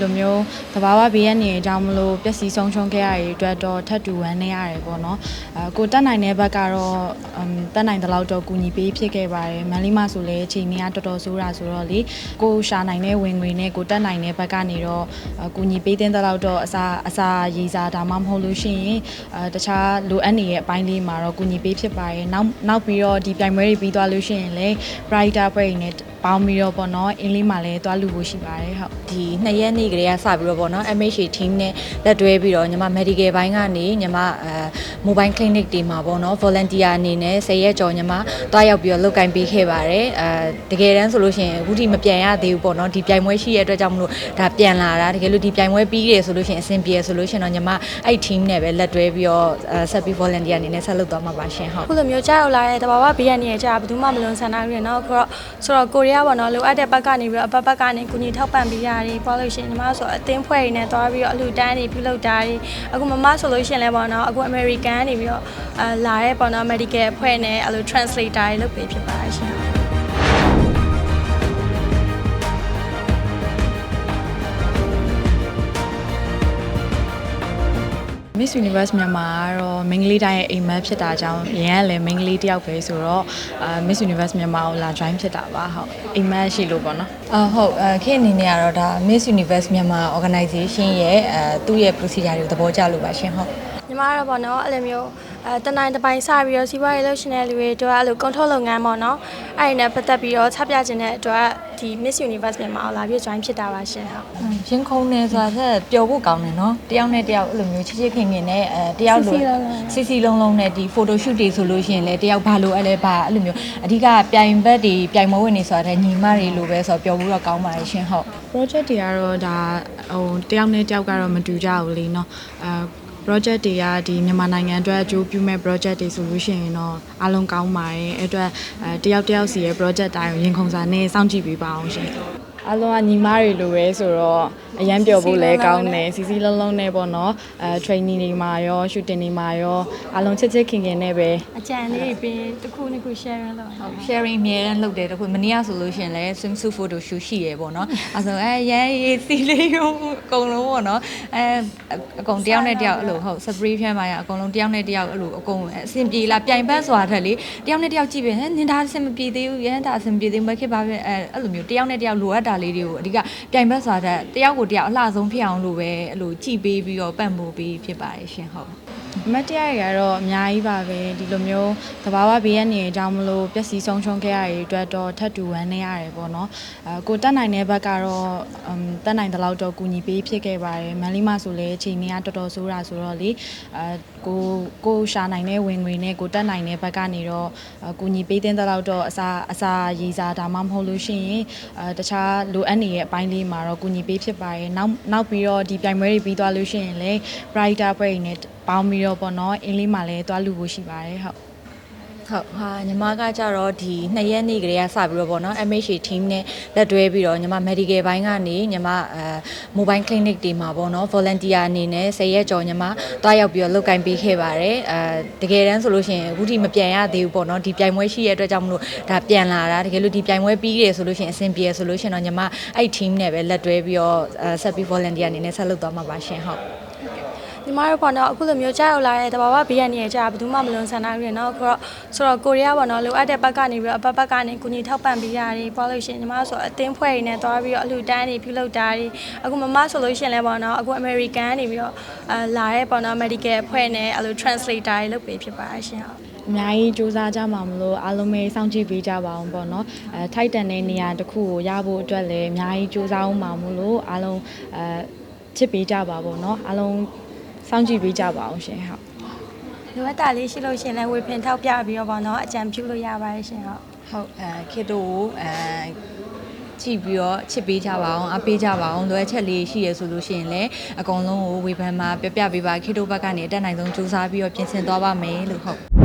လိုမျိုးသဘာဝဘေးရနေအကြောင်းမလို့ပျက်စီးဆုံးရှုံးခဲ့ရတဲ့အတွက်တော့ထပ်တူဝမ်းနေရတယ်ပေါ့နော်အဲကိုတက်နိုင်တဲ့ဘက်ကတော့အမ်တက်နိုင်တဲ့လောက်တော့ကူညီပေးဖြစ်ခဲ့ပါတယ်မန်လီမာဆိုလည်းအချိန်ကြီးကတော်တော်ဆိုးတာဆိုတော့လေကိုရှာနိုင်တဲ့ဝင်ငွေနဲ့ကိုတက်နိုင်တဲ့ဘက်ကနေတော့အကူညီပေးတဲ့လောက်တော့အစာအစာရည်စားဒါမှမဟုတ်လို့ရှိရင်အဲတခြားလိုအပ်နေတဲ့အပိုင်းလေးမှာတော့ကူညီပေးဖြစ်ပါတယ်နောက်နောက်ပြီးတော့ဒီပြိုင်ပွဲတွေပြီးသွားလို့ရှိရင်လည်း brighter ပွဲတွေနဲ့ပေါင်းပြီးတော့ပေါ့နော်အင်းလေးမှာလည်းတွားလူဖို့ရှိပါတယ်ဟုတ်ဒီနှစ်ရက်နေ့ကလေးကစပြီးတော့ပေါ့နော် MHA team နဲ့လက်တွဲပြီးတော့ညီမ medical ဘိုင်းကနေညီမအဲ mobile clinic တွေမှာပေါ့နော် volunteer အနေနဲ့10ရက်ကျော်ညီမတွားရောက်ပြီးတော့လုပ်ကင်ပေးခဲ့ပါတယ်အဲတကယ်တမ်းဆိုလို့ရှိရင်အခုထိမပြန်ရသေးဘူးပေါ့နော်ဒီပြိုင်ပွဲရှိရတဲ့အတွက်ကြောင့်မလို့ဒါပြန်လာတာတကယ်လို့ဒီပြိုင်ပွဲပြီးတယ်ဆိုလို့ရှိရင်အဆင်ပြေဆိုလို့ရှိရင်တော့ညီမအဲ့ team နဲ့ပဲလက်တွဲပြီးတော့အဲဆက်ပြီး volunteer အနေနဲ့ဆက်လုပ်သွားမှာပါရှင်ဟုတ်ခုလိုမျိုးကြားရောက်လာတဲ့တဘာဝဘေးရနေရကြဘယ်သူမှမလွန်ဆန္ဒဘူးရနော်ခုတော့ဆိုတော့ကိုရီးယားပေါ့နော်လိုအပ်တဲ့ဘက်ကနေပြီးတော့အပတ်ဘက်ကနေကုညီထောက်ပံ့ပေးရတယ်ပြောလို့ရှိရင်ညီမဆိုအသင်းဖွဲ့ရင်းနဲ့သွားပြီးတော့အလှူဒန်းတွေပြုလုပ်တာတွေအခုမမဆိုလို့ရှိရင်လည်းပေါ့နော်အခု American နေပြီးတော့အာလာတဲ့ပေါ့နော် medical အဖွဲ့နဲ့အဲ့လို translator တွေလုပ်ပေးဖြစ်ပါတယ်ရှင် Miss Universe မြန်မာကတော့မိန်းကလေးတိုင်းရဲ့အိမ်မက်ဖြစ်တာကြောင့်ရန်ကလည်းမိန်းကလေးတစ်ယောက်ပဲဆိုတော့အာ Miss Universe မြန်မာကိုလာ join ဖြစ်တာပါဟုတ်အိမ်မက်ရှိလို့ပေါ့နော်အဟုတ်အဲခေတ်အနေနဲ့ကတော့ဒါ Miss Universe မြန်မာ organization ရဲ့အဲသူ့ရဲ့ procedure တွေကိုသဘောကျလို့ပါရှင်ဟုတ်ညီ မကတော့ပေါ့နော်အဲ့လိုမျိုးအဲတနိုင်တစ်ပိုင်းစပြီးတော့စီးပွားရေးလုပ်ရှင်တဲ့လူတွေတို့အဲ့လိုကုန်ထုတ်လုပ်ငန်းပေါ့နော်အဲ့ဒီနဲ့ပတ်သက်ပြီးတော့ချပြခြင်းတဲ့အတွက်ဒီ Miss Universe မြန်မာကိုလာပြီး join ဖြစ်တာပါရှင်ဟုတ် ရင်ခုန်နေဆိုတာဆက်ပျော်ဖို့ကောင်းတယ်နော်တယောက်နဲ့တယောက်အဲ့လိုမျိုးချစ်ချစ်ခင်ခင်နဲ့အဲတယောက်လိုစီစီလုံးလုံးနဲ့ဒီ photo shoot တွေဆိုလို့ရှိရင်လည်းတယောက်ဘာလို့အဲ့လဲဘာအဲ့လိုမျိုးအဓိကပြိုင်ဘက်တွေပြိုင်မဝင်နေဆိုတာတဲ့ညီမတွေလိုပဲဆိုတော့ပျော်ဖို့တော့ကောင်းပါတယ်ရှင်ဟုတ် project တွေကတော့ဒါဟိုတယောက်နဲ့တယောက်ကတော့မတူကြဘူးလေเนาะအဲ project တွေကဒီမြန်မာနိုင်ငံအတွက်အကျိုးပြုမဲ့ project တွေဆိုလို့ရှိရင်တော့အားလုံးကောင်းပါတယ်အဲ့အတွက်အဲတယောက်တယောက်စီရဲ့ project တိုင်းကိုရင်ခုန်စာနဲ့စောင့်ကြည့်ပေးပါအောင်ရှင် အားလုံးကညီမတွေလိုပဲဆိုတော့အရန်ပျော်ဖို့လည်းကောင်းတယ်စီစီလုံးလုံးနဲ့ပေါ့နော်အဲ training တွေမှာရော shooting တွေမှာရောအားလုံးချစ်ချစ်ခင်ခင်နဲ့ပဲအကြံလေးပြီးတစ်ခုနှစ်ခု share လုပ်ရအောင် sharing အမြဲတမ်းလုပ်တယ်တခုမနေ့ကဆိုလို့ရှိရင်လည်း swimsuit photo shoot ရှိရပေါ့နော်အဲဆိုအဲရန်ရေးစီလေးရုံအကုန်လုံးပေါ့နော်အဲအကုန်တယောက်နဲ့တယောက်အဲ့လိုဟုတ် spray ဖြန်းပါရအကုန်လုံးတယောက်နဲ့တယောက်အဲ့လိုအကုန်အဆင်ပြေလားပြိုင်ဘက်ဆိုတာထက်လေတယောက်နဲ့တယောက်ကြည့်ပဲဟဲ့နင်ဒါအဆင်မပြေသေးဘူးရန်ဒါအဆင်မပြေသေးဘူးမဖြစ်ပါပဲအဲအဲ့လိုမျိုးတယောက်နဲ့တယောက်လိုအပ်တာလေးတွေကိုအဓိကပြိုင်ဘက်ဆိုတာထက်တယောက်ကိုတယောက်အလှဆုံးဖြစ်အောင်လို့ပဲအဲ့လိုကြည့်ပေးပြီးတော့ပတ်မိုးပေးဖြစ်ပါတယ်ရှင်ဟုတ်အမတ်တရားတွေကတော့အများကြီးပါပဲဒီလိုမျိုးသဘာဝဘေးရနေအကြောင်းမလို့ပျက်စီးဆုံးရှုံးခဲ့ရတဲ့အတွက်တော့ထပ်တူဝမ်းနေရတယ်ပေါ့နော်အဲကိုတက်နိုင်တဲ့ဘက်ကတော့အမ်တက်နိုင်တဲ့လောက်တော့ကူညီပေးဖြစ်ခဲ့ပါတယ်မန်လီမာဆိုလည်းအချိန်ကြီးကတော်တော်ဆိုးတာဆိုတော့လေအဲ ကိုကိုရှာနိုင်တဲ့ဝင်ငွေနဲ့ကိုတက်နိုင်တဲ့ဘက်ကနေတော့အကူညီပေးတဲ့လောက်တော့အစာအစာရည်စားဒါမှမဟုတ်လို့ရှိရင်အဲတခြားလိုအပ်နေတဲ့အပိုင်းလေးမှာတော့ကူညီပေးဖြစ်ပါတယ်နောက်နောက်ပြီးတော့ဒီပြိုင်ပွဲတွေပြီးသွားလို့ရှိရင်လည်း brighter ပွဲတွေနဲ့ပေါင်းပြီးတော့ပေါ့နော်အင်းလေးမှာလည်းတွားလူဖို့ရှိပါတယ်ဟုတ် ဟုတ်ဟာညီမကကြတော့ဒီနှစ်ရက်နေ့ကလေးကစပြီးတော့ပေါ့နော် MHA team နဲ့လက်တွဲပြီးတော့ညီမ medical ဘိုင်းကနေညီမအဲ mobile clinic တွေမှာပေါ့နော် volunteer အနေနဲ့10ရက်ကျော်ညီမတွားရောက်ပြီးတော့လုပ်ကင်ပေးခဲ့ပါတယ်အဲတကယ်တမ်းဆိုလို့ရှိရင်အခုထိမပြန်ရသေးဘူးပေါ့နော်ဒီပြိုင်ပွဲရှိရတဲ့အတွက်ကြောင့်မလို့ဒါပြန်လာတာတကယ်လို့ဒီပြိုင်ပွဲပြီးတယ်ဆိုလို့ရှိရင်အဆင်ပြေဆိုလို့ရှိရင်တော့ညီမအဲ့ team နဲ့ပဲလက်တွဲပြီးတော့အဲဆက်ပြီး volunteer အနေနဲ့ဆက်လုပ်သွားမှာပါရှင်ဟုတ် ညီမတို့ပေါ့နော်အခုလိုမျိုးကြားရောက်လာတဲ့တဘာဝဘေးရနေရကြဘယ်သူမှမလွန်ဆန္ဒဘူးရနော်ခုတော့ဆိုတော့ကိုရီးယားပေါ့နော်လိုအပ်တဲ့ဘက်ကနေပြီးတော့အပတ်ဘက်ကနေကုညီထောက်ပံ့ပေးရတယ်ပြောလို့ရှိရင်ညီမဆိုအသင်းဖွဲ့ရင်းနဲ့သွားပြီးတော့အလှူဒန်းတွေပြုလုပ်တာတွေအခုမမဆိုလို့ရှိရင်လည်းပေါ့နော်အခု American နေပြီးတော့အာလာတဲ့ပေါ့နော် medical အဖွဲ့နဲ့အဲ့လို translator တွေလုပ်ပေးဖြစ်ပါတယ်ရှင်ဟုတ်အများကြီးစူးစမ်းကြမှာမလို့အားလုံးပဲစောင့်ကြည့်ပေးကြပါအောင်ပေါ့နော်အဲထိုက်တန်တဲ့နေရာတစ်ခုကိုရဖို့အတွက်လည်းအများကြီးစူးစမ်းအောင်ပါမလို့အားလုံးအဲချစ်ပေးကြပါပေါ့နော်အားလုံး စောင့်ကြည့်ပေးကြပါအောင်ရှင်ဟုတ်လိုအပ်တာလေးရှိလို့ရှရင်လဲဝေဖင်ထောက်ပြပြီးတော့ပေါ့နော်အကြံပြုလို့ရပါတယ်ရှင်ဟုတ်ဟုတ်အဲခေတ္တကိုအဲကြည့်ပြီးတော့ချစ်ပေးကြပါအောင်အပေးကြပါအောင်လွယ်ချက်လေးရှိရဆိုလို့ရှိရင်လည်းအကုန်လုံးကိုဝေဖန်မှာပြပြပေးပါခေတ္တဘက်ကနေအတက်နိုင်ဆုံးစူးစမ်းပြီးတော့ပြင်ဆင်သွားပါမယ်လို့ဟုတ်